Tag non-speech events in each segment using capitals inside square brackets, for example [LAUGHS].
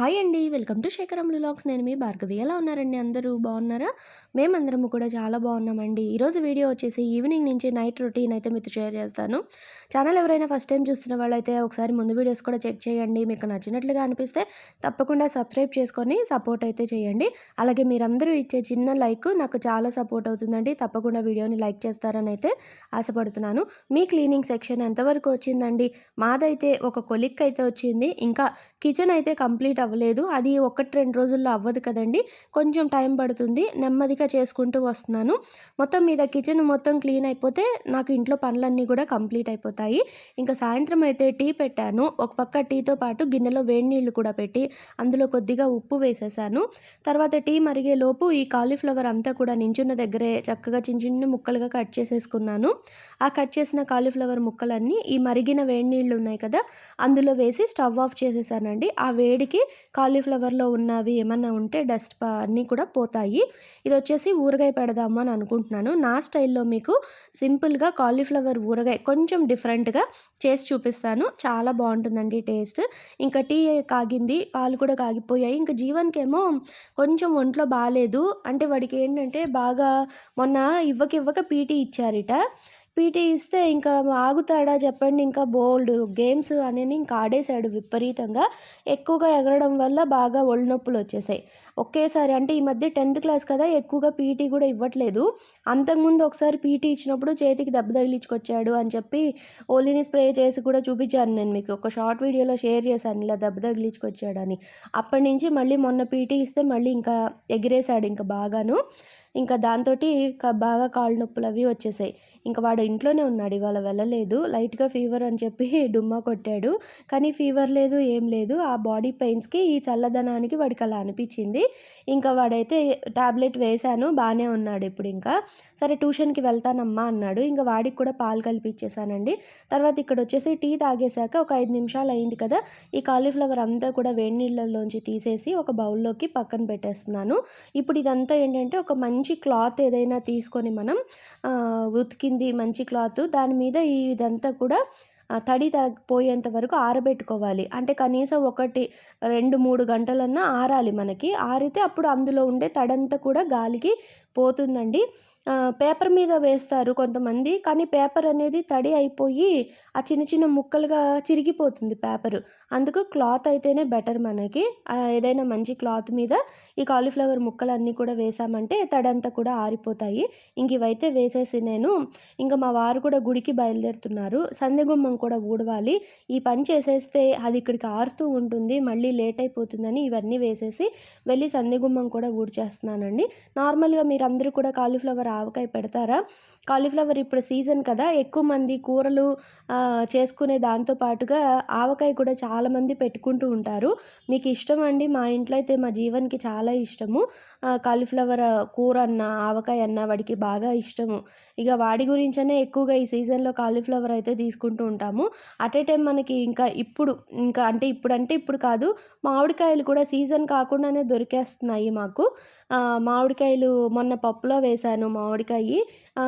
Hi అండి. Welcome to Shekharam logs నేను మీ భార్గవి. ఎలా ఉన్నారండి అందరూ? బాగున్నారా? మేమందరము కూడా చాలా బాగున్నామండి. ఈరోజు వీడియో వచ్చేసి ఈవినింగ్ నుంచి నైట్ రొటీన్ అయితే మీతో షేర్ చేస్తాను. ఛానల్ ఎవరైనా ఫస్ట్ టైం చూస్తున్న వాళ్ళైతే ఒకసారి ముందు వీడియోస్ కూడా చెక్ చేయండి. మీకు నచ్చినట్లుగా అనిపిస్తే తప్పకుండా సబ్స్క్రైబ్ చేసుకొని సపోర్ట్ అయితే చేయండి. అలాగే మీరందరూ ఇచ్చే చిన్న లైక్ నాకు చాలా సపోర్ట్ అవుతుందండి. తప్పకుండా వీడియోని లైక్ చేస్తారని అయితే ఆశపడుతున్నాను. మీ క్లీనింగ్ సెక్షన్ ఎంతవరకు వచ్చిందండి? మాదైతే ఒక కొలిక్ అయితే వచ్చింది. ఇంకా కిచెన్ అయితే కంప్లీట్ అవ్వలేదు. అది ఒకటి రెండు రోజుల్లో అవ్వదు కదండి. కొంచెం టైం పడుతుంది. నెమ్మదిగా చేసుకుంటూ వస్తున్నాను. మొత్తం మీద కిచెన్ మొత్తం క్లీన్ అయిపోతే నాకు ఇంట్లో పనులన్నీ కూడా కంప్లీట్ అయిపోతాయి. ఇంకా సాయంత్రం అయితే టీ పెట్టాను. ఒక పక్క టీతో పాటు గిన్నెలో వేడి నీళ్ళు కూడా పెట్టి అందులో కొద్దిగా ఉప్పు వేసేసాను. తర్వాత టీ మరిగే లోపు ఈ కాలీఫ్లవర్ అంతా కూడా నించున్న దగ్గరే చక్కగా చిన్న చిన్న ముక్కలుగా కట్ చేసేసుకున్నాను. ఆ కట్ చేసిన కాలీఫ్లవర్ ముక్కలన్నీ ఈ మరిగిన వేడి నీళ్ళు ఉన్నాయి కదా అందులో వేసి స్టవ్ ఆఫ్ చేసేసానండి. ఆ వేడికి కాలీఫ్లవర్లో ఉన్నవి ఏమన్నా ఉంటే డస్ట్ అన్నీ కూడా పోతాయి. ఇది వచ్చేసి ఊరగాయ పెడదాము అని అనుకుంటున్నాను. నా స్టైల్లో మీకు సింపుల్గా కాలీఫ్లవర్ ఊరగాయ కొంచెం డిఫరెంట్గా చేసి చూపిస్తాను. చాలా బాగుంటుందండి టేస్ట్. ఇంకా టీ కాగింది పాలు కూడా కాగిపోయాయి. ఇంకా జీవన్కేమో కొంచెం ఒంట్లో బాగాలేదు. అంటే వాడికి ఏంటంటే బాగా మొన్న ఇవ్వక ఇవ్వక పీటీ ఇచ్చారిట. పీటీ ఇస్తే ఇంకా ఆగుతాడా చెప్పండి. ఇంకా బోల్డ్ గేమ్స్ అనేది ఇంకా ఆడేశాడు విపరీతంగా. ఎక్కువగా ఎగరడం వల్ల బాగా ఒళ్ళు నొప్పులు వచ్చేసాయి. ఒకేసారి అంటే ఈ మధ్య టెన్త్ క్లాస్ కదా ఎక్కువగా పీటీ కూడా ఇవ్వట్లేదు. అంతకుముందు ఒకసారి పీటీ ఇచ్చినప్పుడు చేతికి దెబ్బ తగిలించుకొచ్చాడు అని చెప్పి ఓలీని స్ప్రే చేసి కూడా చూపించాను నేను మీకు. ఒక షార్ట్ వీడియోలో షేర్ చేశాను ఇలా దెబ్బ తగిలించుకొచ్చాడని. అప్పటి నుంచి మళ్ళీ మొన్న పీటీ ఇస్తే మళ్ళీ ఇంకా ఎగిరేశాడు ఇంకా బాగాను. ఇంకా దాంతో బాగా కాళ్ళు నొప్పులు అవి వచ్చేసాయి. ఇంకా వాడు ఇంట్లోనే ఉన్నాడు ఇవాళ వెళ్ళలేదు. లైట్గా ఫీవర్ అని చెప్పి [LAUGHS] డుమ్మా కొట్టాడు. కానీ ఫీవర్ లేదు ఏం లేదు. ఆ బాడీ పెయిన్స్కి ఈ చల్లదనానికి వాడికి అలా అనిపించింది. ఇంకా వాడైతే టాబ్లెట్ వేశాను బాగానే ఉన్నాడు ఇప్పుడు ఇంకా. సరే ట్యూషన్కి వెళ్తానమ్మా అన్నాడు. ఇంకా వాడికి కూడా పాలు కలిపిచ్చేసానండి తర్వాత ఇక్కడ వచ్చేసి టీ తాగేశాక ఒక ఐదు నిమిషాలు అయింది కదా ఈ కాలీఫ్లవర్ అంతా కూడా వేడి నీళ్ళల్లోంచి తీసేసి ఒక బౌల్లోకి పక్కన పెట్టేస్తున్నాను. ఇప్పుడు ఇదంతా ఏంటంటే ఒక మంచి క్లాత్ ఏదైనా తీసుకొని మనం ఉతికి ఉతికింది మంచి క్లాత్ దాని మీద ఈ ఇదంతా కూడా తడి పోయేంత వరకు ఆరబెట్టుకోవాలి. అంటే కనీసం ఒకటి రెండు మూడు గంటలన్నా ఆరాలి మనకి. ఆరితే అప్పుడు అందులో ఉండే తడంతా కూడా గాలికి పోతుందండి. పేపర్ మీద వేస్తారు కొంతమంది. కానీ పేపర్ అనేది తడి అయిపోయి ఆ చిన్న చిన్న ముక్కలుగా చిరిగిపోతుంది పేపరు. అందుకు క్లాత్ అయితేనే బెటర్ మనకి. ఏదైనా మంచి క్లాత్ మీద ఈ కాలీఫ్లవర్ ముక్కలు అన్నీ కూడా వేసామంటే తడంతా కూడా ఆరిపోతాయి. ఇంక ఇవైతే వేసేసి నేను ఇంకా మా వారు కూడా గుడికి బయలుదేరుతున్నారు. సందెగుమ్మం కూడా ఊడవాలి. ఈ పని చేసేస్తే అది ఇక్కడికి ఆరుతూ ఉంటుంది. మళ్ళీ లేట్ అయిపోతుందని ఇవన్నీ వేసేసి వెళ్ళి సందెగుమ్మం కూడా ఊడ్చేస్తున్నానండి. నార్మల్గా మీరందరూ కూడా కాలీఫ్లవర్ ఆవకాయ పెడతారా? కాలీఫ్లవర్ ఇప్పుడు సీజన్ కదా ఎక్కువ మంది కూరలు చేసుకునే దాంతో పాటుగా ఆవకాయ కూడా చాలామంది పెట్టుకుంటూ ఉంటారు. మీకు ఇష్టం అండి? మా ఇంట్లో అయితే మా జీవన్కి చాలా ఇష్టము. కాలీఫ్లవర్ కూర అన్న ఆవకాయ అన్న వాడికి బాగా ఇష్టము. ఇక వాడి గురించనే ఎక్కువగా ఈ సీజన్లో కాలీఫ్లవర్ అయితే తీసుకుంటూ ఉంటాము. అట్ ఏ టైం మనకి ఇంకా ఇప్పుడు ఇంకా అంటే ఇప్పుడు అంటే ఇప్పుడు కాదు మామిడికాయలు కూడా సీజన్ కాకుండానే దొరికేస్తున్నాయి మాకు. మామిడికాయలు మొన్న పప్పులో వేశాను మామిడికాయ.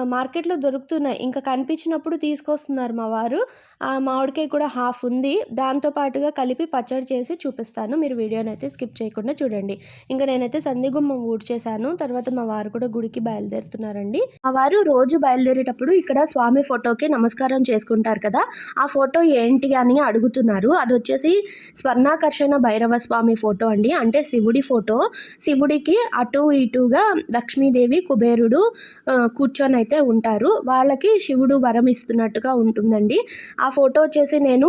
మార్కెట్లో దొరుకుతున్నాయి. ఇంకా కనిపించినప్పుడు తీసుకొస్తున్నారు మా వారు. ఆ మామిడికాయ కూడా హాఫ్ ఉంది. దాంతో పాటుగా కలిపి పచ్చడి చేసి చూపిస్తాను. మీరు వీడియోని అయితే స్కిప్ చేయకుండా చూడండి. ఇంకా నేనైతే సందిగుమ్మం ఊడ్ చేశాను. తర్వాత మా వారు కూడా గుడికి బయలుదేరుతున్నారండి. మా వారు రోజు బయలుదేరేటప్పుడు ఇక్కడ స్వామి ఫోటోకి నమస్కారం చేసుకుంటారు కదా. ఆ ఫోటో ఏంటి అని అడుగుతున్నారు. అది వచ్చేసి స్వర్ణాకర్షణ భైరవ స్వామి ఫోటో అండి. అంటే శివుడి ఫోటో. శివుడికి అటు ఇటుగా లక్ష్మీదేవి కుబేరుడు కూర్చొని అయితే ఉంటారు. వాళ్ళకి శివుడు వరం ఇస్తున్నట్టుగా ఉంటుందండి. ఆ ఫోటో వచ్చేసి నేను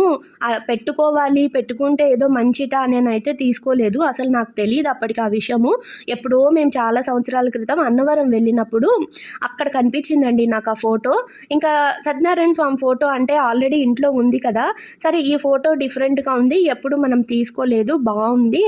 పెట్టుకోవాలి పెట్టుకుంటే ఏదో మంచిట నేనైతే తీసుకోలేదు. అసలు నాకు తెలియదు అప్పటికి ఆ విషయము. ఎప్పుడో మేము చాలా సంవత్సరాల క్రితం అన్నవరం వెళ్ళినప్పుడు అక్కడ కనిపించిందండి నాకు ఆ ఫోటో. ఇంకా సత్యనారాయణ స్వామి ఫోటో అంటే ఆల్రెడీ ఇంట్లో ఉంది కదా. సరే ఈ ఫోటో డిఫరెంట్గా ఉంది. ఎప్పుడు మనం తీసుకోలేదు. బాగుంది.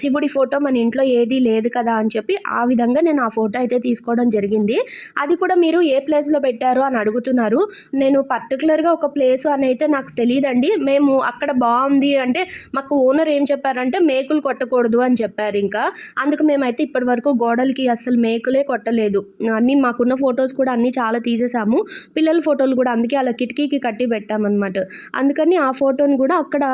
శివుడి ఫోటో మన ఇంట్లో ఏదీ లేదు కదా అని చెప్పి చెప్పి ఆ విధంగా నేను ఆ ఫోటో అయితే తీసుకోవడం జరిగింది. అది కూడా మీరు ఏ ప్లేస్లో పెట్టారు అని అడుగుతున్నారు. నేను పర్టికులర్గా ఒక ప్లేస్ అని అయితే నాకు తెలియదండి. మేము అక్కడ బాగుంది అంటే మాకు ఓనర్ ఏం చెప్పారంటే మేకులు కొట్టకూడదు అని చెప్పారు ఇంకా. అందుకు మేమైతే ఇప్పటి వరకు గోడలకి అసలు మేకులే కొట్టలేదు. అన్నీ మాకున్న ఫొటోస్ కూడా అన్నీ చాలా తీసేసాము. పిల్లల ఫోటోలు కూడా అందుకే అలా కిటికీకి కట్టి పెట్టామన్నమాట. అందుకని ఆ ఫోటోని కూడా అక్కడ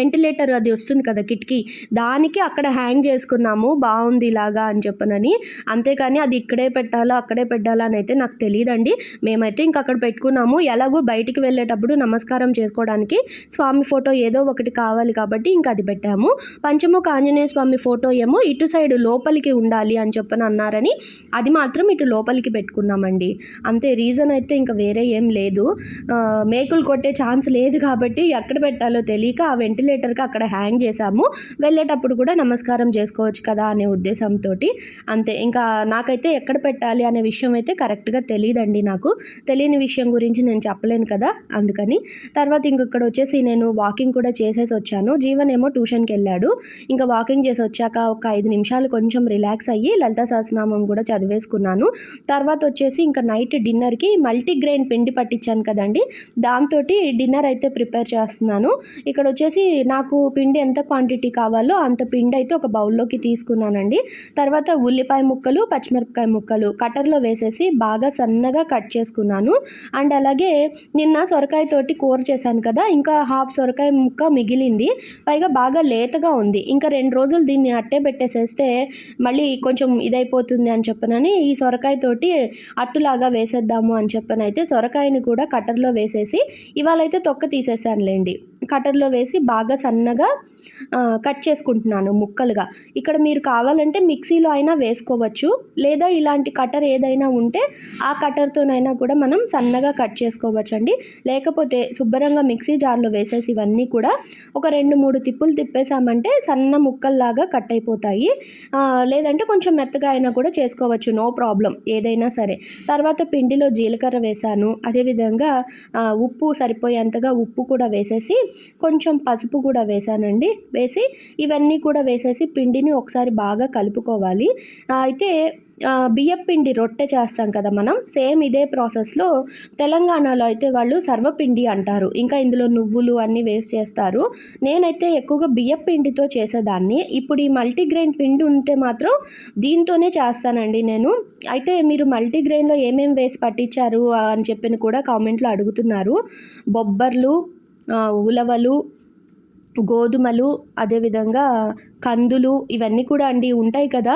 వెంటిలేటర్ అది వస్తుంది కదా కిటికీ. దానికి అక్కడ హ్యాంగ్ చేసుకున్నాము. బాగుంది ఇలాగా అని చెప్పనని. అంతేకాని అది ఇక్కడే పెట్టాలా అక్కడే పెట్టాలా అని అయితే నాకు తెలియదండి మేమైతే ఇంక అక్కడ పెట్టుకున్నాము. ఎలాగో బయటికి వెళ్ళేటప్పుడు నమస్కారం చేసుకోవడానికి స్వామి ఫోటో ఏదో ఒకటి కావాలి కాబట్టి ఇంకా అది పెట్టాము. పంచముఖ ఆంజనేయ స్వామి ఫోటో ఏమో ఇటు సైడ్ లోపలికి ఉండాలి అని చెప్పని అన్నారని. అది మాత్రం ఇటు లోపలికి పెట్టుకున్నామండి. అంతే రీజన్ అయితే ఇంకా వేరే ఏం లేదు. మేకులు కొట్టే ఛాన్స్ లేదు కాబట్టి ఎక్కడ పెట్టాలో తెలియక ఆ వెంటిలేటర్కి అక్కడ హ్యాంగ్ చేసాము వెళ్ళేటప్పుడు కూడా నమస్కారం చేసుకోవచ్చు కదా అనే ఉద్దేశంతో. అంతే ఇంకా నాకైతే ఎక్కడ పెట్టాలి అనే విషయం అయితే కరెక్ట్గా తెలియదండి నాకు. తెలియని విషయం గురించి నేను చెప్పలేను కదా అందుకని. తర్వాత ఇంక ఇక్కడ వచ్చేసి నేను వాకింగ్ కూడా చేసేసి వచ్చాను. జీవన్ ఏమో ట్యూషన్కి వెళ్ళాడు. ఇంకా వాకింగ్ చేసి వచ్చాక ఒక ఐదు నిమిషాలు కొంచెం రిలాక్స్ అయ్యి లలిత సహస్రనామం కూడా చదివేసుకున్నాను. తర్వాత వచ్చేసి ఇంకా నైట్ డిన్నర్కి మల్టీగ్రెయిన్ పిండి పట్టించాను కదండి. దాంతో డిన్నర్ అయితే ప్రిపేర్ చేస్తున్నాను. ఇక్కడ వచ్చేసి నాకు పిండి ఎంత క్వాంటిటీ కావాలో అంత పిండి అయితే ఒక బౌల్లోకి తీసుకున్నానండి. తర్వాత ఉల్లిపాయ ముక్కలు పచ్చిమిరపకాయ ముక్కలు కటర్లో వేసేసి బాగా సన్నగా కట్ చేసుకున్నాను. అండ్ అలాగే నిన్న సొరకాయ తోటి కూర చేశాను కదా ఇంకా హాఫ్ సొరకాయ ముక్క మిగిలింది. పైగా బాగా లేతగా ఉంది. ఇంకా రెండు రోజులు దీన్ని అట్టే పెట్టేసేస్తే మళ్ళీ కొంచెం ఇదైపోతుంది అని చెప్పనని ఈ సొరకాయ తోటి అట్టులాగా వేసేద్దాము అని చెప్పని అయితే సొరకాయని కూడా కట్టర్లో వేసేసి ఇవాళ అయితే తొక్క తీసేసానులేండి కట్టర్లో వేసి బాగా సన్నగా కట్ చేసుకుంటున్నాను ముక్కలుగా. ఇక్కడ మీరు కావాలంటే మిక్సీలో అయినా వేసుకోవచ్చు లేదా ఇలాంటి కటర్ ఏదైనా ఉంటే ఆ కట్టర్తోనైనా కూడా మనం సన్నగా కట్ చేసుకోవచ్చు అండి లేకపోతే శుభ్రంగా మిక్సీ జార్లో వేసేసి ఇవన్నీ కూడా ఒక రెండు మూడు తిప్పులు తిప్పేసామంటే సన్న ముక్కల్లాగా కట్ అయిపోతాయి. లేదంటే కొంచెం మెత్తగా అయినా కూడా చేసుకోవచ్చు నో ప్రాబ్లం ఏదైనా సరే. తర్వాత పిండిలో జీలకర్ర వేశాను అదేవిధంగా ఉప్పు సరిపోయేంతగా ఉప్పు కూడా వేసేసి కొంచెం పసుపు కూడా వేసానండి వేసి ఇవన్నీ కూడా వేసేసి పిండిని ఒకసారి బాగా కలుపుకోవాలి. అయితే బియ్యపిండి బియ్యం పిండి రొట్టె చేస్తాం కదా మనం. సేమ్ ఇదే ప్రాసెస్లో తెలంగాణలో అయితే వాళ్ళు సర్వపిండి అంటారు. ఇంకా ఇందులో నువ్వులు అన్నీ వేస్ట్ చేస్తారు. నేనైతే ఎక్కువగా బియ్యం పిండితో చేసేదాన్ని. ఇప్పుడు ఈ మల్టీగ్రెయిన్ పిండి ఉంటే మాత్రం దీంతోనే చేస్తానండి నేను. అయితే మీరు మల్టీగ్రెయిన్లో ఏమేమి వేసి పట్టించారు అని చెప్పి కూడా కామెంట్లో అడుగుతున్నారు. బొబ్బర్లు ఉలవలు గోధుమలు అదేవిధంగా కందులు ఇవన్నీ కూడా అండి ఉంటాయి కదా.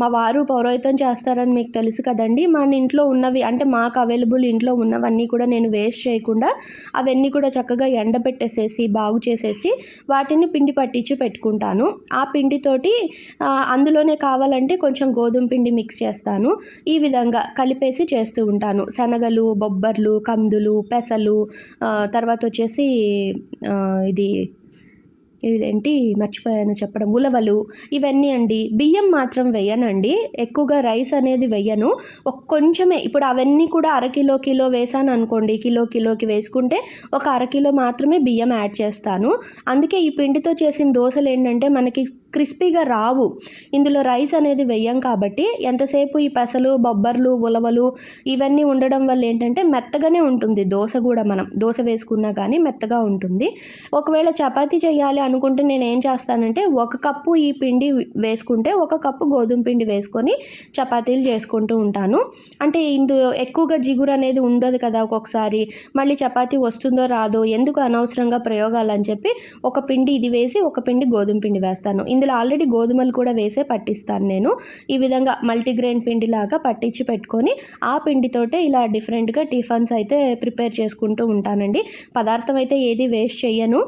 మా వారు పౌరోహితం చేస్తారని మీకు తెలుసు కదండి. మన ఇంట్లో ఉన్నవి అంటే మాకు అవైలబుల్ ఇంట్లో ఉన్నవన్నీ కూడా నేను వేస్ట్ చేయకుండా అవన్నీ కూడా చక్కగా ఎండబెట్టేసేసి బాగు చేసేసి వాటిని పిండి పట్టించి పెట్టుకుంటాను. ఆ పిండితోటి అందులోనే కావాలంటే కొంచెం గోధుమ పిండి మిక్స్ చేస్తాను. ఈ విధంగా కలిపేసి చేస్తూ ఉంటాను. శనగలు బొబ్బర్లు కందులు పెసలు తర్వాత వచ్చేసి ఇది ఇదేంటి? మర్చిపోయాను చెప్పడం. ఉలవలు ఇవన్నీ అండి. బియ్యం మాత్రం వేయనండి. ఎక్కువగా రైస్ అనేది వేయను. ఒక కొంచెమే. ఇప్పుడు అవన్నీ కూడా అరకిలో కిలో వేసాను అనుకోండి. కిలో కిలోకి వేసుకుంటే ఒక అరకిలో మాత్రమే బియ్యం యాడ్ చేస్తాను. అందుకే ఈ పిండితో చేసిన దోశలు ఏంటంటే మనకి క్రిస్పీగా రావు. ఇందులో రైస్ అనేది వెయ్యం కాబట్టి ఎంతసేపు ఈ పెసలు బొబ్బర్లు ఉలవలు ఇవన్నీ ఉండడం వల్ల ఏంటంటే మెత్తగానే ఉంటుంది. దోశ కూడా మనం దోశ వేసుకున్నా కానీ మెత్తగా ఉంటుంది. ఒకవేళ చపాతీ చేయాలి అనుకుంటే నేను ఏం చేస్తానంటే ఒక కప్పు ఈ పిండి వేసుకుంటే ఒక కప్పు గోధుమ పిండి వేసుకొని చపాతీలు చేసుకుంటూ ఉంటాను. అంటే ఇందులో ఎక్కువగా జిగురు అనేది ఉండదు కదా ఒక్కొక్కసారి. మళ్ళీ చపాతీ వస్తుందో రాదో ఎందుకు అనవసరంగా ప్రయోగాలు అని చెప్పి ఒక పిండి ఇది వేసి ఒక పిండి గోధుమ పిండి వేస్తాను. ఇందులో ఆల్రెడీ గోధుమలు కూడా వేసే పట్టిస్తాను నేను. ఈ విధంగా మల్టీగ్రెయిన్ పిండి లాగా పట్టించి పెట్టుకొని ఆ పిండితోటే ఇలా డిఫరెంట్గా టిఫన్స్ అయితే ప్రిపేర్ చేసుకుంటూ ఉంటానండి. పదార్థం అయితే ఏది వేస్ట్ చేయను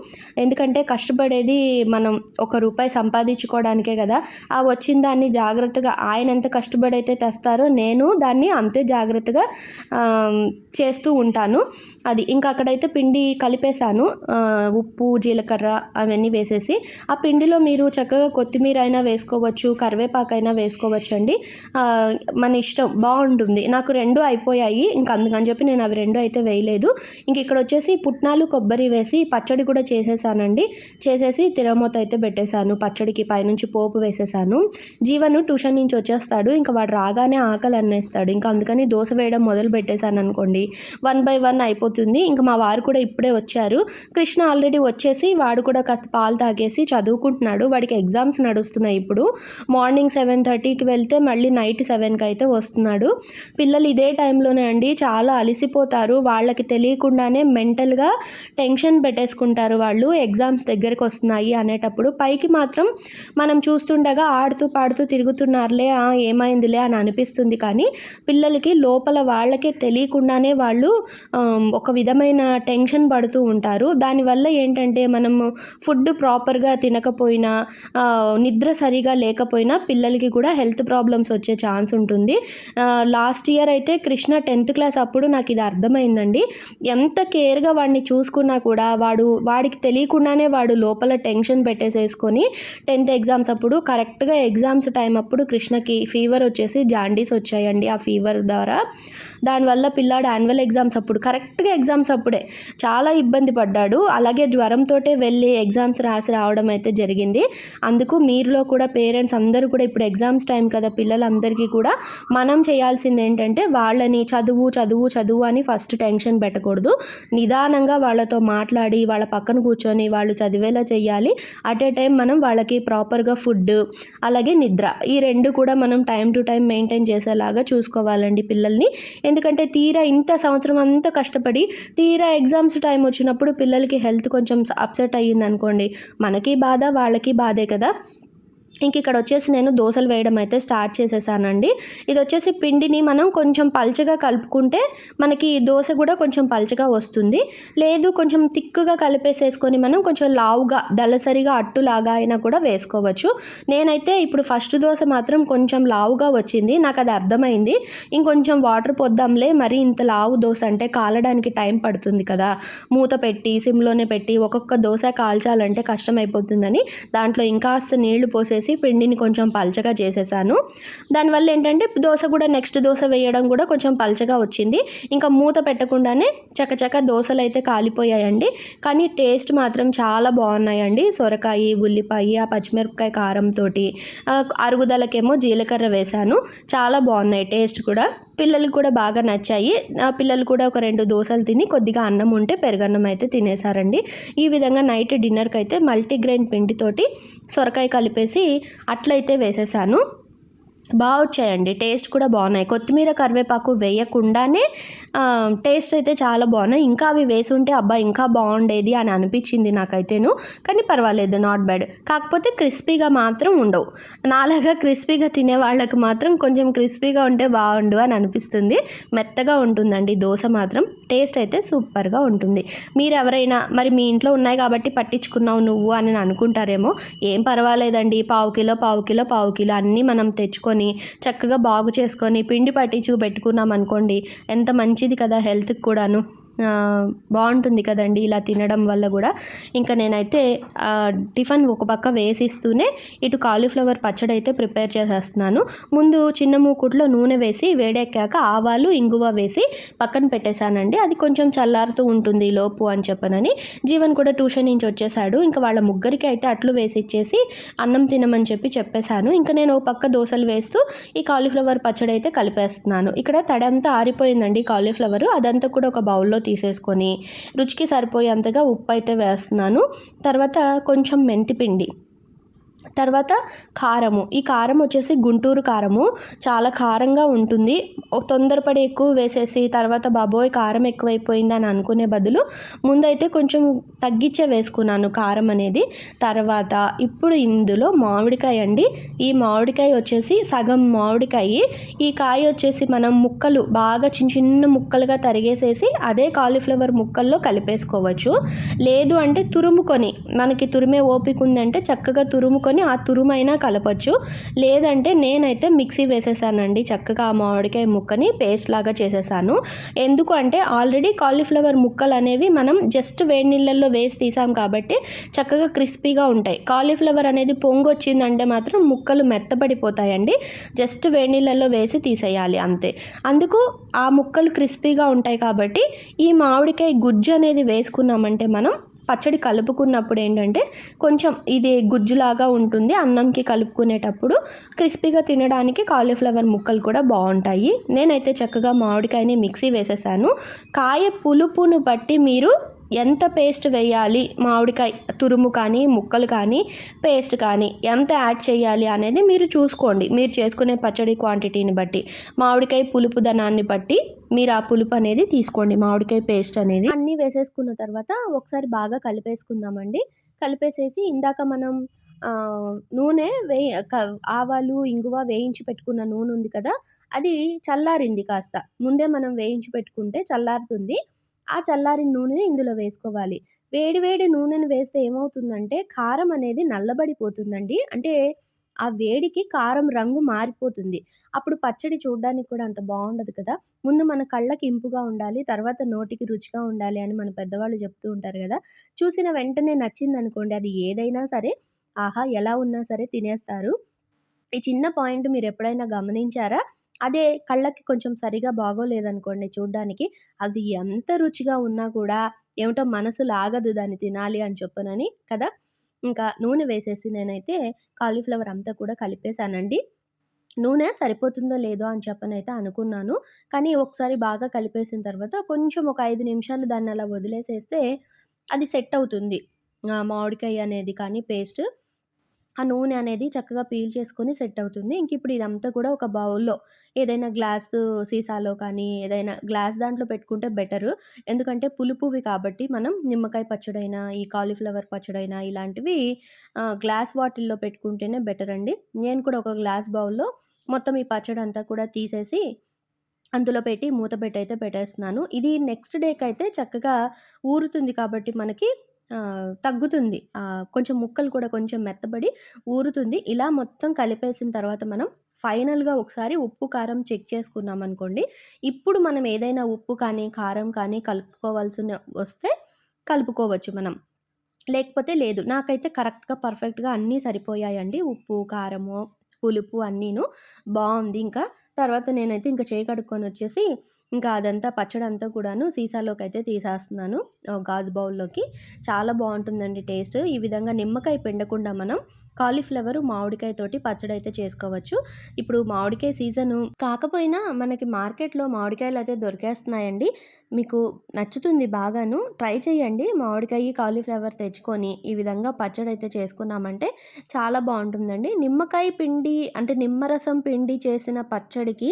ఎందుకంటే కష్టపడేది మనం ఒక రూపాయి సంపాదించుకోవడానికే కదా. ఆ వచ్చిన దాన్ని జాగ్రత్తగా ఆయన ఎంత కష్టపడి అయితే తెస్తారో నేను దాన్ని అంతే జాగ్రత్తగా చేస్తూ ఉంటాను. అది ఇంకా అక్కడైతే పిండి కలిపేశాను. ఉప్పు జీలకర్ర అవన్నీ వేసేసి. ఆ పిండిలో మీరు చక్కగా చక్కగా కొత్తిమీర అయినా వేసుకోవచ్చు కరివేపాకు అయినా వేసుకోవచ్చు అండి మన ఇష్టం బాగుంటుంది. నాకు రెండు అయిపోయాయి ఇంకా అందుకని చెప్పి నేను అవి రెండు అయితే వేయలేదు. ఇంక ఇక్కడ వచ్చేసి పుట్నాలు కొబ్బరి వేసి పచ్చడి కూడా చేసేసానండి. చేసేసి తిరమూత అయితే పెట్టేశాను పచ్చడికి పైనుంచి పోపు వేసేసాను. జీవను ట్యూషన్ నుంచి వచ్చేస్తాడు ఇంకా వాడు రాగానే ఆకలి అన్నేస్తాడు. ఇంకా అందుకని దోశ వేయడం మొదలు పెట్టేశాను అనుకోండి. వన్ బై వన్ అయిపోతుంది. ఇంకా మా వారు కూడా ఇప్పుడే వచ్చారు. కృష్ణ ఆల్రెడీ వచ్చేసి వాడు కూడా కాస్త పాలు తాగేసి చదువుకుంటున్నాడు. వాడికి ఎగ్జామ్ ఎగ్జామ్స్ నడుస్తున్నాయి ఇప్పుడు. మార్నింగ్ సెవెన్ థర్టీకి వెళ్తే మళ్ళీ నైట్ సెవెన్కి అయితే వస్తున్నాడు. పిల్లలు ఇదే టైంలోనే అండి చాలా అలసిపోతారు. వాళ్ళకి తెలియకుండానే మెంటల్గా టెన్షన్ పెట్టేసుకుంటారు వాళ్ళు. ఎగ్జామ్స్ దగ్గరికి వస్తున్నాయి అనేటప్పుడు పైకి మాత్రం మనం చూస్తుండగా ఆడుతూ పాడుతూ తిరుగుతున్నారులే ఏమైందిలే అని అనిపిస్తుంది. కానీ పిల్లలకి లోపల వాళ్ళకే తెలియకుండానే వాళ్ళు ఒక విధమైన టెన్షన్ పడుతూ ఉంటారు. దానివల్ల ఏంటంటే మనము ఫుడ్ ప్రాపర్గా తినకపోయినా నిద్ర సరిగా లేకపోయినా పిల్లలకి కూడా హెల్త్ ప్రాబ్లమ్స్ వచ్చే ఛాన్స్ ఉంటుంది. లాస్ట్ ఇయర్ అయితే కృష్ణ టెన్త్ క్లాస్ అప్పుడు నాకు ఇది అర్థమైందండి. ఎంత కేర్గా వాడిని చూసుకున్నా కూడా వాడు వాడికి తెలియకుండానే వాడు లోపల టెన్షన్ పెట్టేసేసుకొని టెన్త్ ఎగ్జామ్స్ అప్పుడు కరెక్ట్గా ఎగ్జామ్స్ టైం అప్పుడు కృష్ణకి ఫీవర్ వచ్చేసి జాండీస్ వచ్చాయండి ఆ ఫీవర్ ద్వారా. దానివల్ల పిల్లాడు యాన్యువల్ ఎగ్జామ్స్ అప్పుడు కరెక్ట్గా ఎగ్జామ్స్ అప్పుడే చాలా ఇబ్బంది పడ్డాడు. అలాగే జ్వరంతో వెళ్ళి ఎగ్జామ్స్ రాసి రావడం అయితే జరిగింది. అందుకు మీరులో కూడా పేరెంట్స్ అందరూ కూడా ఇప్పుడు ఎగ్జామ్స్ టైం కదా పిల్లలందరికీ కూడా మనం చేయాల్సింది ఏంటంటే వాళ్ళని చదువు చదువు చదువు అని ఫస్ట్ టెన్షన్ పెట్టకూడదు. నిదానంగా వాళ్ళతో మాట్లాడి వాళ్ళ పక్కన కూర్చొని వాళ్ళు చదివేలా చేయాలి. అట్ ఏ టైం మనం వాళ్ళకి ప్రాపర్గా ఫుడ్ అలాగే నిద్ర ఈ రెండు కూడా మనం టైం టు టైం మెయింటైన్ చేసేలాగా చూసుకోవాలండి పిల్లల్ని. ఎందుకంటే తీరా ఇంత సంవత్సరం అంతా కష్టపడి తీరా ఎగ్జామ్స్ టైం వచ్చినప్పుడు పిల్లలకి హెల్త్ కొంచెం అప్సెట్ అయ్యింది అనుకోండి మనకి బాధ వాళ్ళకి బాధే కదా ఇంక ఇక్కడ వచ్చేసి నేను దోశలు వేయడం అయితే స్టార్ట్ చేసేసానండి. ఇది వచ్చేసి పిండిని మనం కొంచెం పల్చగా కలుపుకుంటే మనకి దోశ కూడా కొంచెం పల్చగా వస్తుంది. లేదు కొంచెం తిక్కుగా కలిపేసేసుకొని మనం కొంచెం లావుగా దళసరిగా అట్టులాగా అయినా కూడా వేసుకోవచ్చు. నేనైతే ఇప్పుడు ఫస్ట్ దోశ మాత్రం కొంచెం లావుగా వచ్చింది. నాకు అది అర్థమైంది. ఇంకొంచెం వాటర్ పొద్దాంలే మరి ఇంత లావు దోశ అంటే కాలడానికి టైం పడుతుంది కదా. మూత పెట్టి సిమ్లోనే పెట్టి ఒక్కొక్క దోశ కాల్చాలంటే కష్టం అయిపోతుందని దాంట్లో ఇంకాస్త నీళ్ళు పోసేసి పిండిని కొంచెం పలచగా చేసేసాను. దానివల్ల ఏంటంటే దోశ కూడా నెక్స్ట్ దోశ వేయడం కూడా కొంచెం పలచగా వచ్చింది. ఇంకా మూత పెట్టకుండానే చకచక దోశలు అయితే కాలిపోయాయండి. కానీ టేస్ట్ మాత్రం చాలా బాగున్నాయండి. సొరకాయ ఉల్లిపాయ ఆ పచ్చిమిరపకాయ కారంతో అరుగుదలకేమో జీలకర్ర వేశాను. చాలా బాగున్నాయి టేస్ట్ కూడా. పిల్లలు కూడా బాగా నచ్చాయి. పిల్లలు కూడా ఒక రెండు దోశలు తిని కొద్దిగా అన్నం ఉంటే పెరుగన్నం అయితే తినేసారండి ఈ విధంగా నైట్ డిన్నర్కి అయితే మల్టీగ్రెయిన్ పిండితోటి సొరకాయ కలిపేసి అట్లయితే వేసేసాను. బాగా వచ్చాయండి. టేస్ట్ కూడా బాగున్నాయి. కొత్తిమీర కరివేపాకు వేయకుండానే టేస్ట్ అయితే చాలా బాగున్నాయి. ఇంకా అవి వేసుంటే అబ్బా ఇంకా బాగుండేది అని అనిపించింది నాకైతేను. కానీ పర్వాలేదు నాట్ బ్యాడ్ కాకపోతే క్రిస్పీగా మాత్రం ఉండవు. నాలాగా క్రిస్పీగా తినే వాళ్ళకి మాత్రం కొంచెం క్రిస్పీగా ఉంటే బాగుండు అని అనిపిస్తుంది. మెత్తగా ఉంటుందండి దోశ మాత్రం. టేస్ట్ అయితే సూపర్గా ఉంటుంది. మీరు ఎవరైనా మరి మీ ఇంట్లో ఉన్నాయి కాబట్టి పట్టించుకున్నావు నువ్వు అని అనుకుంటారేమో ఏం పర్వాలేదండి. పావు కిలో పావు కిలో పావు కిలో అన్నీ మనం తెచ్చుకొని చక్కగా బాగు చేసుకొని పిండి పట్టించు పెట్టుకున్నాం అనుకోండి ఎంత మంచిది కదా హెల్త్కి కూడాను. బాగుంటుంది కదండి ఇలా తినడం వల్ల కూడా. ఇంకా నేనైతే టిఫిన్ ఒక పక్క వేసిస్తూనే ఇటు కాలీఫ్లవర్ పచ్చడి అయితే ప్రిపేర్ చేసేస్తున్నాను. ముందు చిన్న మూకుట్లో నూనె వేసి వేడెక్కాక ఆవాలు ఇంగువ వేసి పక్కన పెట్టేశానండి. అది కొంచెం చల్లారుతూ ఉంటుంది లోపు అని చెప్పనని. జీవన్ కూడా ట్యూషన్ నుంచి వచ్చేసాడు ఇంకా వాళ్ళ ముగ్గురికి అయితే అట్లు వేసి ఇచ్చేసి అన్నం తినమని చెప్పి చెప్పేశాను. ఇంకా నేను ఓ పక్క దోశలు వేస్తూ ఈ కాలీఫ్లవర్ పచ్చడి అయితే కలిపేస్తున్నాను. ఇక్కడ తడంతా ఆరిపోయిందండి కాలీఫ్లవర్. అదంతా కూడా ఒక బౌల్లో తీసేసుకొని రుచికి సరిపోయేంతగా ఉప్పు అయితే వేస్తున్నాను. తర్వాత కొంచెం మెంతిపిండి. తర్వాత కారము. ఈ కారం వచ్చేసి గుంటూరు కారము. చాలా కారంగా ఉంటుంది. తొందరపడి ఎక్కువ వేసేసి తర్వాత బాబోయ్ కారం ఎక్కువైపోయింది అని అనుకునే బదులు ముందైతే కొంచెం తగ్గించే వేసుకున్నాను కారం అనేది. తర్వాత ఇప్పుడు ఇందులో మామిడికాయ అండి. ఈ మామిడికాయ వచ్చేసి సగం మామిడికాయ. ఈ కాయ వచ్చేసి మనం ముక్కలు బాగా చిన్న చిన్న ముక్కలుగా తరిగేసేసి అదే కాలీఫ్లవర్ ముక్కల్లో కలిపేసుకోవచ్చు. లేదు అంటే తురుముకొని మనకి తురిమే ఓపిక ఉందంటే చక్కగా తురుముకొని ఆ తురుమైనా కలపచ్చు. లేదంటే నేనైతే మిక్సీ వేసేసానండి. చక్కగా ఆ మామిడికాయ ముక్కని పేస్ట్ లాగా చేసేసాను. ఎందుకు అంటే ఆల్రెడీ కాలీఫ్లవర్ ముక్కలు అనేవి మనం జస్ట్ వేడి నీళ్ళల్లో వేసి తీసాం కాబట్టి చక్కగా క్రిస్పీగా ఉంటాయి. కాలీఫ్లవర్ అనేది పొంగు వచ్చిందంటే మాత్రం ముక్కలు మెత్తబడిపోతాయండి జస్ట్ వేడి నీళ్ళల్లో వేసి తీసేయాలి అంతే. అందుకు ఆ ముక్కలు క్రిస్పీగా ఉంటాయి కాబట్టి ఈ మామిడికాయ గుజ్జు అనేది వేసుకున్నామంటే మనం పచ్చడి కలుపుకున్నప్పుడు ఏంటంటే కొంచెం ఇది గుజ్జులాగా ఉంటుంది అన్నంకి కలుపుకునేటప్పుడు క్రిస్పీగా తినడానికి కాలీఫ్లవర్ ముక్కలు కూడా బాగుంటాయి. నేనైతే చక్కగా మామిడికాయని మిక్సీ వేసేసాను. కాయ పులుపును బట్టి మీరు ఎంత పేస్ట్ వేయాలి? మామిడికాయ తురుము కానీ ముక్కలు కానీ పేస్ట్ కానీ ఎంత యాడ్ చేయాలి అనేది మీరు చూసుకోండి. మీరు చేసుకునే పచ్చడి క్వాంటిటీని బట్టి మామిడికాయ పులుపు ధనాన్ని బట్టి మీరు ఆ పులుపు అనేది తీసుకోండి. మామిడికాయ పేస్ట్ అనేది అన్నీ వేసేసుకున్న తర్వాత ఒకసారి బాగా కలిపేసుకుందామండి. కలిపేసేసి ఇందాక మనం నూనె వే ఆవాలు ఇంగువ వేయించి పెట్టుకున్న నూనె ఉంది కదా అది చల్లారింది కాస్త. ముందే మనం వేయించి పెట్టుకుంటే చల్లారుతుంది. ఆ చల్లారిన నూనెని ఇందులో వేసుకోవాలి. వేడి వేడి నూనెను వేస్తే ఏమవుతుందంటే కారం అనేది నల్లబడిపోతుందండి. అంటే ఆ వేడికి కారం రంగు మారిపోతుంది. అప్పుడు పచ్చడి చూడడానికి కూడా అంత బాగుండదు కదా. ముందు మన కళ్ళకి ఇంపుగా ఉండాలి తర్వాత నోటికి రుచిగా ఉండాలి అని మన పెద్దవాళ్ళు చెప్తూ ఉంటారు కదా. చూసిన వెంటనే నచ్చింది అనుకోండి అది ఏదైనా సరే ఆహా ఎలా ఉన్నా సరే తినేస్తారు. ఈ చిన్న పాయింట్ మీరు ఎప్పుడైనా గమనించారా? అదే కళ్ళకి కొంచెం సరిగా బాగోలేదనుకోండి చూడ్డానికి అది ఎంత రుచిగా ఉన్నా కూడా ఏమిటో మనసు లాగదు దాన్ని తినాలి అని చెప్పనని కదా? ఇంకా నూనె వేసేసి నేనైతే కాలీఫ్లవర్ అంతా కూడా కలిపేశానండి. నూనె సరిపోతుందో లేదో అని చెప్పనైతే అనుకున్నాను. కానీ ఒకసారి బాగా కలిపేసిన తర్వాత కొంచెం ఒక ఐదు నిమిషాలు దాన్ని అలా వదిలేసేస్తే అది సెట్ అవుతుంది. మామిడికాయ అనేది కానీ పేస్ట్ ఆ నూనె అనేది చక్కగా పీల్ చేసుకొని సెట్ అవుతుంది. ఇంక ఇప్పుడు ఇదంతా కూడా ఒక బౌల్లో ఏదైనా గ్లాస్ సీసాలో కానీ ఏదైనా గ్లాస్ దాంట్లో పెట్టుకుంటే బెటరు. ఎందుకంటే పులుపువి కాబట్టి మనం నిమ్మకాయ పచ్చడైనా ఈ కాలీఫ్లవర్ పచ్చడైనా ఇలాంటివి గ్లాస్ బాటిల్లో పెట్టుకుంటేనే బెటర్ అండి. నేను కూడా ఒక గ్లాస్ బౌల్లో మొత్తం ఈ పచ్చడి అంతా కూడా తీసేసి అందులో పెట్టి మూత పెట్టి అయితే పెట్టేస్తున్నాను. ఇది నెక్స్ట్ డేకి అయితే చక్కగా ఊరుతుంది కాబట్టి మనకి తగ్గుతుంది. కొంచెం ముక్కలు కూడా కొంచెం మెత్తబడి ఊరుతుంది. ఇలా మొత్తం కలిపేసిన తర్వాత మనం ఫైనల్గా ఒకసారి ఉప్పు కారం చెక్ చేసుకున్నాం అనుకోండి. ఇప్పుడు మనం ఏదైనా ఉప్పు కానీ కారం కానీ కలుపుకోవాల్సిన వస్తే కలుపుకోవచ్చు మనం. లేకపోతే లేదు. నాకైతే కరెక్ట్గా పర్ఫెక్ట్గా అన్నీ సరిపోయాయండి. ఉప్పు కారము పులుపు అన్నీను. బాగుంది. ఇంకా తర్వాత నేనైతే ఇంకా చేయి కడుక్కొని వచ్చేసి ఇంకా అదంతా పచ్చడి అంతా కూడాను సీసాలోకి అయితే తీసేస్తున్నాను గాజు బౌల్లోకి. చాలా బాగుంటుందండి టేస్ట్. ఈ విధంగా నిమ్మకాయ పిండకుండా మనం కాలీఫ్లవర్ మామిడికాయ తోటి పచ్చడి అయితే చేసుకోవచ్చు. ఇప్పుడు మామిడికాయ సీజను కాకపోయినా మనకి మార్కెట్లో మామిడికాయలు అయితే దొరికేస్తున్నాయండి. మీకు నచ్చుతుంది బాగాను ట్రై చేయండి. మామిడికాయ కాలీఫ్లవర్ తెచ్చుకొని ఈ విధంగా పచ్చడి అయితే చేసుకున్నామంటే చాలా బాగుంటుందండి. నిమ్మకాయ పిండి అంటే నిమ్మరసం పిండి చేసిన పచ్చడికి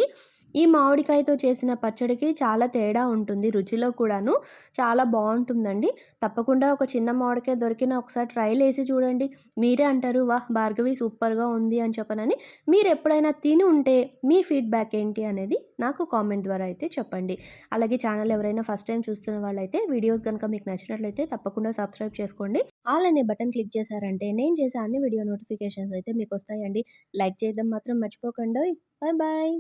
ఈ మామిడికాయతో చేసిన పచ్చడికి చాలా తేడా ఉంటుంది రుచిలో కూడాను చాలా బాగుంటుందండి. తప్పకుండా ఒక చిన్న మామిడికాయ దొరికిన ఒకసారి ట్రైల్ వేసి చూడండి. మీరే అంటారు వాహ్ భార్గవి సూపర్గా ఉంది అని చెప్పనని. మీరు ఎప్పుడైనా తిని ఉంటే మీ ఫీడ్బ్యాక్ ఏంటి అనేది నాకు కామెంట్ ద్వారా అయితే చెప్పండి. అలాగే ఛానల్ ఎవరైనా ఫస్ట్ టైం చూస్తున్న వాళ్ళైతే వీడియోస్ కనుక మీకు నచ్చినట్లయితే తప్పకుండా సబ్స్క్రైబ్ చేసుకోండి. ఆల్ అనే బటన్ క్లిక్ చేశారంటే నేను చేసే అన్ని వీడియో నోటిఫికేషన్స్ అయితే మీకు వస్తాయండి. లైక్ చేయడం మాత్రం మర్చిపోకండి. Bye bye.